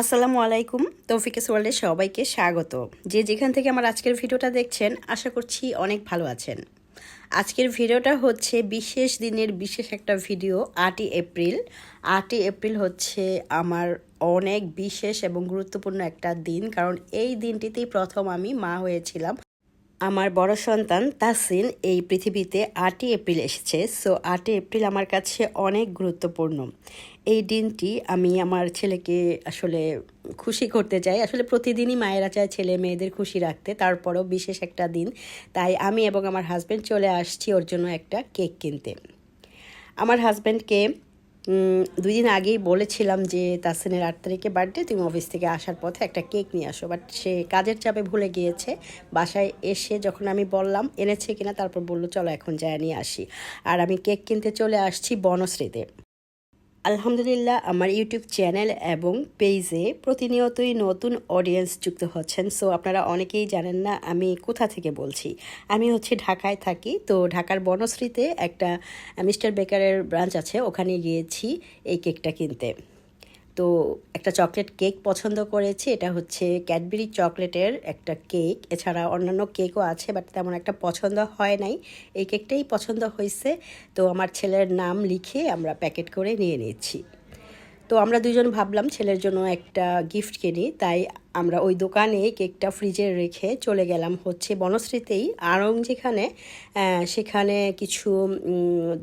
আসসালামু আলাইকুম তৌফিকেস ওয়ার্ল্ডে সবাইকে স্বাগত। যে যেখান থেকে আমার আজকের ভিডিওটা দেখছেন, আশা করছি অনেক ভালো আছেন। আজকের ভিডিওটা হচ্ছে বিশেষ দিনের বিশেষ একটা ভিডিও, আটই এপ্রিল। আটই এপ্রিল হচ্ছে আমার অনেক বিশেষ এবং গুরুত্বপূর্ণ একটা দিন, কারণ এই দিনটিতেই প্রথম আমি মা হয়েছিলাম। আমার বড় সন্তান তাসিন এই পৃথিবীতে আটই এপ্রিল এসেছে সো আটই এপ্রিল আমার কাছে অনেক গুরুত্বপূর্ণ। এই দিনটি আমি আমার ছেলেকে আসলে খুশি করতে চাই। আসলে প্রতিদিনই মায়েরা চায় ছেলে মেয়েদের খুশি রাখতে, তারপরও বিশেষ একটা দিন। তাই আমি এবং আমার হাজব্যান্ড চলে আসছি ওর জন্য একটা কেক কিনতে। আমার হাজব্যান্ডকে দুই দিন আগেই বলেছিলাম যে তাসিনের আট তারিখে বার্থডে তুমি অফিস থেকে আসার পথে একটা কেক নিয়ে আসো। বাট সে কাজের চাপে ভুলে গিয়েছে। বাসায় এসে যখন আমি বললাম, এনেছে কিনা, তারপর বলল, চলো এখন যায় নিয়ে আসি। আর আমি কেক কিনতে চলে আসছি বনশ্রীতে। আলহামদুলিল্লাহ, আমার ইউটিউব চ্যানেল এবং পেজে প্রতিনিয়তই নতুন অডিয়েন্স যুক্ত হচ্ছেন। সো আপনারা অনেকেই জানেন না আমি কোথা থেকে বলছি। আমি হচ্ছে ঢাকায় থাকি। তো ঢাকার বনশ্রীতে একটা মিস্টার বেকারের ব্রাঞ্চ আছে। ওখানে গিয়েছি এই কেকটা কিনতে। তো একটা চকলেট কেক পছন্দ করেছি। এটা হচ্ছে ক্যাডবেরি চকলেটের একটা কেক। এছাড়া অন্যান্য কেকও আছে, বাট তেমন একটা পছন্দ হয় নাই। এই কেকটাই পছন্দ হয়েছে তো আমার ছেলের নাম লিখে আমরা প্যাকেট করে নিয়ে নিচ্ছি তো আমরা দুজন ভাবলাম ছেলের জন্য একটা গিফট কিনি। তাই আমরা ওই দোকানে কেকটা ফ্রিজে রেখে চলে গেলাম হচ্ছে বনশ্রীতেই। আড়ং যেখানে সেখানে কিছু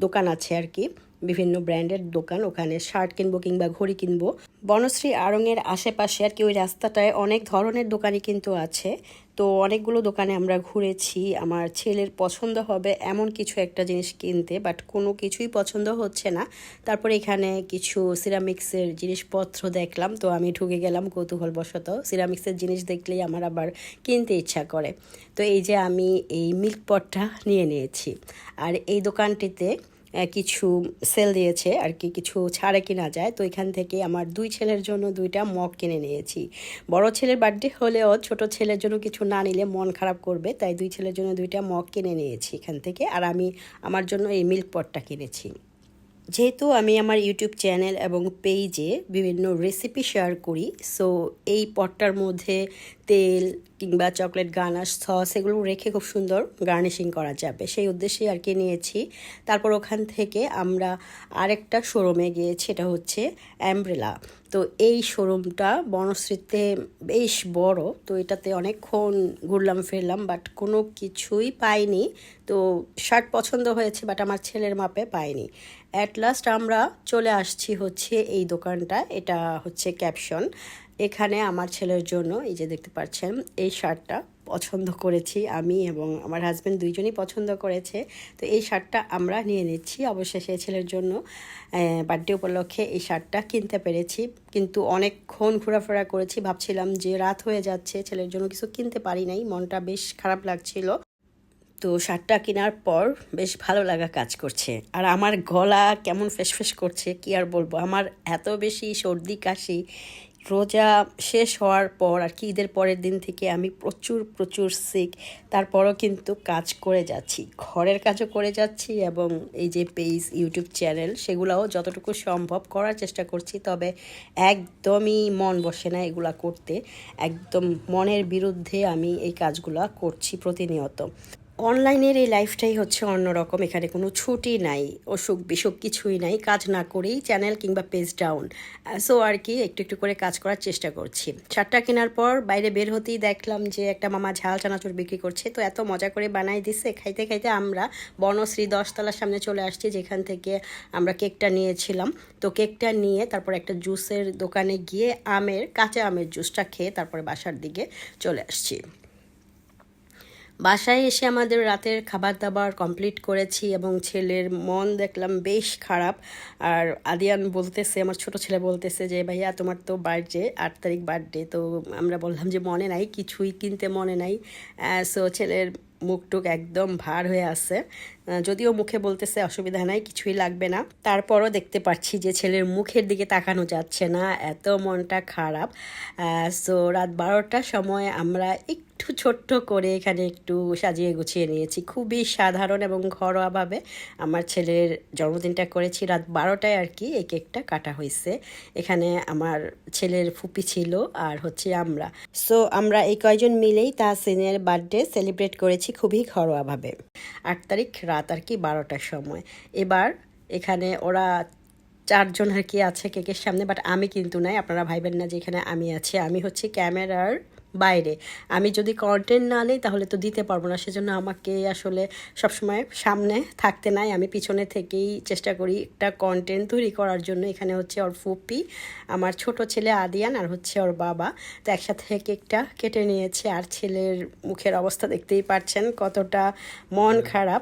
দোকান আছে আর কি। বিভিন্ন ব্র্যান্ডের দোকান, ওখানে শার্ট কিনবো কিংবা ঘড়ি কিনবো। বনশ্রী আড়ংয়ের আশেপাশে আর কি ওই রাস্তাটায় অনেক ধরনের দোকানই কিন্তু আছে। তো অনেকগুলো দোকানে আমরা ঘুরেছি, আমার ছেলের পছন্দ হবে এমন কিছু একটা জিনিস কিনতে বাট কোনো কিছুই পছন্দ হচ্ছে না। তারপর এখানে কিছু সিরামিক্সের জিনিসপত্র দেখলাম, তো আমি ঢুকে গেলাম কৌতূহলবশত। সিরামিক্সের জিনিস দেখলেই আমার আবার কিনতে ইচ্ছা করে। তো এই যে আমি এই মিল্ক পটটা নিয়ে নিয়েছি। আর এই দোকানটিতে কিছু সেল দিয়েছে আর কি, কিছু ছাড়ে কিনা যায়। তো এখান থেকে আমার দুই ছেলের জন্য দুইটা মগ কিনে নিয়েছি। বড় ছেলের বার্থডে হলেও ছোট ছেলের জন্য কিছু না নিলে মন খারাপ করবে, তাই দুই ছেলের জন্য দুইটা মগ কিনে নিয়েছি এখান থেকে। আর আমি আমার জন্য এই মিল্ক পটটা কিনেছি। যেহেতু আমি আমার ইউটিউব চ্যানেল এবং পেজে বিভিন্ন রেসিপি শেয়ার করি সো এই পটটার মধ্যে তেল কিংবা চকলেট, গানাশ, সস এগুলো রেখে খুব সুন্দর গার্নিশিং করা যাবে। সেই উদ্দেশ্যে আর কি নিয়েছি। তারপর ওখান থেকে আমরা আরেকটা শোরুমে গিয়েছি এটা হচ্ছে অ্যাম্ব্রেলা। তো এই শোরুমটা বনশ্রীতে বেশ বড়, তো এটাতে অনেকক্ষণ ঘুরলাম, ফিরলাম, বাট কোনো কিছুই পাইনি। তো শার্ট পছন্দ হয়েছে, বাট আমার ছেলের মাপে পাইনি। অ্যাট লাস্ট আমরা চলে আসছি হচ্ছে এই দোকানটা এটা হচ্ছে ক্যাপশন। এখানে আমার ছেলের জন্য, এই যে দেখতে পাচ্ছেন, এই শার্টটা পছন্দ করেছি আমি এবং আমার হাজব্যান্ড দুইজনই পছন্দ করেছে। তো এই শার্টটা আমরা নিয়ে নিচ্ছি, অবশেষে ছেলের জন্য বার্থডে উপলক্ষে এই শার্টটা কিনতে পেরেছি। কিন্তু অনেকক্ষণ ঘোরাফেরা করেছি, ভাবছিলাম যে রাত হয়ে যাচ্ছে, ছেলের জন্য কিছু কিনতে পারি নাই, মনটা বেশ খারাপ লাগছিল। তো শার্টটা কেনার পর বেশ ভালো লাগা কাজ করছে। আর আমার গলা কেমন ফেসফেস করছে, কি আর বলব? আমার এত বেশি সর্দি কাশি রোজা শেষ হওয়ার পর আর কি ঈদের পরের দিন থেকে আমি প্রচুর প্রচুর সিক তারপরও কিন্তু কাজ করে যাচ্ছি, ঘরের কাজও করে যাচ্ছি এবং এই যে পেজ ইউটিউব চ্যানেল সেগুলোও যতটুকু সম্ভব করার চেষ্টা করছি, তবে একদমই মন বসে না এগুলা করতে। একদম মনের বিরুদ্ধে আমি এই কাজগুলা করছি প্রতিনিয়ত। অনলাইনের এই লাইফটাই হচ্ছে অন্যরকম। এখানে কোনো ছুটি নাই, অসুখ বিসুখ কিছুই নাই, কাজ না করেই চ্যানেল কিংবা পেজ ডাউন। সো আর কি, একটু একটু করে কাজ করার চেষ্টা করছি। শার্টটা কেনার পর বাইরে বের হতেই দেখলাম যে একটা মামা ঝাল চানাচুর বিক্রি করছে। তো এত মজা করে বানাই দিছে। খাইতে খাইতে আমরা বনশ্রী দশতলার সামনে চলে আসছি, যেখান থেকে আমরা কেকটা নিয়েছিলাম। তো কেকটা নিয়ে তারপর একটা জুসের দোকানে গিয়ে আমের, কাঁচা আমের জুসটা খেয়ে তারপরে বাসার দিকে চলে আসছি। বাসায় এসে আমাদের রাতের খাবার দাবার কমপ্লিট করেছি এবং ছেলের মন দেখলাম বেশ খারাপ। আর আদিয়ান বলতেছে, আমার ছোট ছেলে বলতেছে যে, ভাইয়া, তোমার তো বার্থডে আট তারিখ বার্থডে তো আমরা বললাম যে, মনে নাই, কিছুই কিনতে মনে নাই। সো ছেলের মুখটুক একদম ভার হয়ে আছে। যদিও মুখে বলতেছে, অসুবিধা নাই, কিছুই লাগবে না। তারপরও দেখতে পাচ্ছি যে, ছেলের মুখের দিকে তাকানো যাচ্ছে না, এত মনটা খারাপ। সো রাত বারোটার সময় আমরা একটু একটু ছোট্ট করে এখানে একটু সাজিয়ে গুছিয়ে নিয়েছি। খুবই সাধারণ এবং ঘরোয়াভাবে আমার ছেলের জন্মদিনটা করেছি। রাত বারোটায় আর কি এই কেকটা কাটা হয়েছে। এখানে আমার ছেলের ফুপি ছিল আর হচ্ছে আমরা। সো আমরা এই কয়জন মিলেই তাহসিনের বার্থডে সেলিব্রেট করেছি খুবই ঘরোয়াভাবে। আট তারিখ রাত আর কি বারোটার সময়। এবার এখানে ওরা চারজন আর কি আছে কেকের সামনে, বাট আমি কিন্তু নাই। আপনারা ভাইবেন না যে এখানে আমি আছি। আমি হচ্ছে ক্যামেরার বাইরে। আমি যদি কন্টেন্ট না নিই তাহলে তো দিতে পারব না। সেজন্য আমাকে আসলে সবসময় সামনে থাকতে নাই। আমি পিছনে থেকেই চেষ্টা করি একটা কন্টেন্ট তৈরি করার জন্য। এখানে হচ্ছে ওর ফুপি আমার ছোট ছেলে আদিয়ান আর হচ্ছে ওর বাবা। তো একসাথে কেকটা কেটে নিয়েছে। আর ছেলের মুখের অবস্থা দেখতেই পাচ্ছেন কতটা মন খারাপ।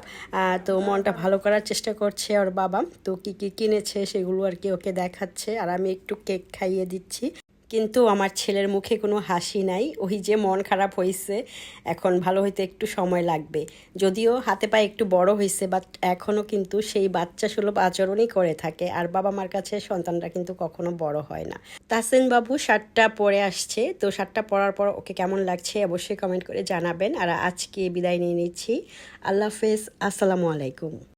তো মনটা ভালো করার চেষ্টা করছে ওর বাবা। তো কি কি কিনেছে সেগুলো আর কি ওকে দেখাচ্ছে। আর আমি একটু কেক খাইয়ে দিচ্ছি। কিন্তু আমার ছেলের মুখে কোনো হাসি নাই। ওই যে মন খারাপ হয়েছে এখন ভালো হইতে একটু সময় লাগবে। যদিও হাতে পায়ে একটু বড় হয়েছে বাট এখনও কিন্তু সেই বাচ্চা সুলভ আচরণই করে থাকে। আর বাবা মার কাছে সন্তানরা কিন্তু কখনো বড় হয় না। তাসিন বাবু শার্টটা পরে আসছে। তো শার্টটা পরার পর ওকে কেমন লাগছে অবশ্যই কমেন্ট করে জানাবেন। আর আজকে বিদায় নিয়ে নিচ্ছি। আল্লাহ হাফেজ। আসসালামু আলাইকুম।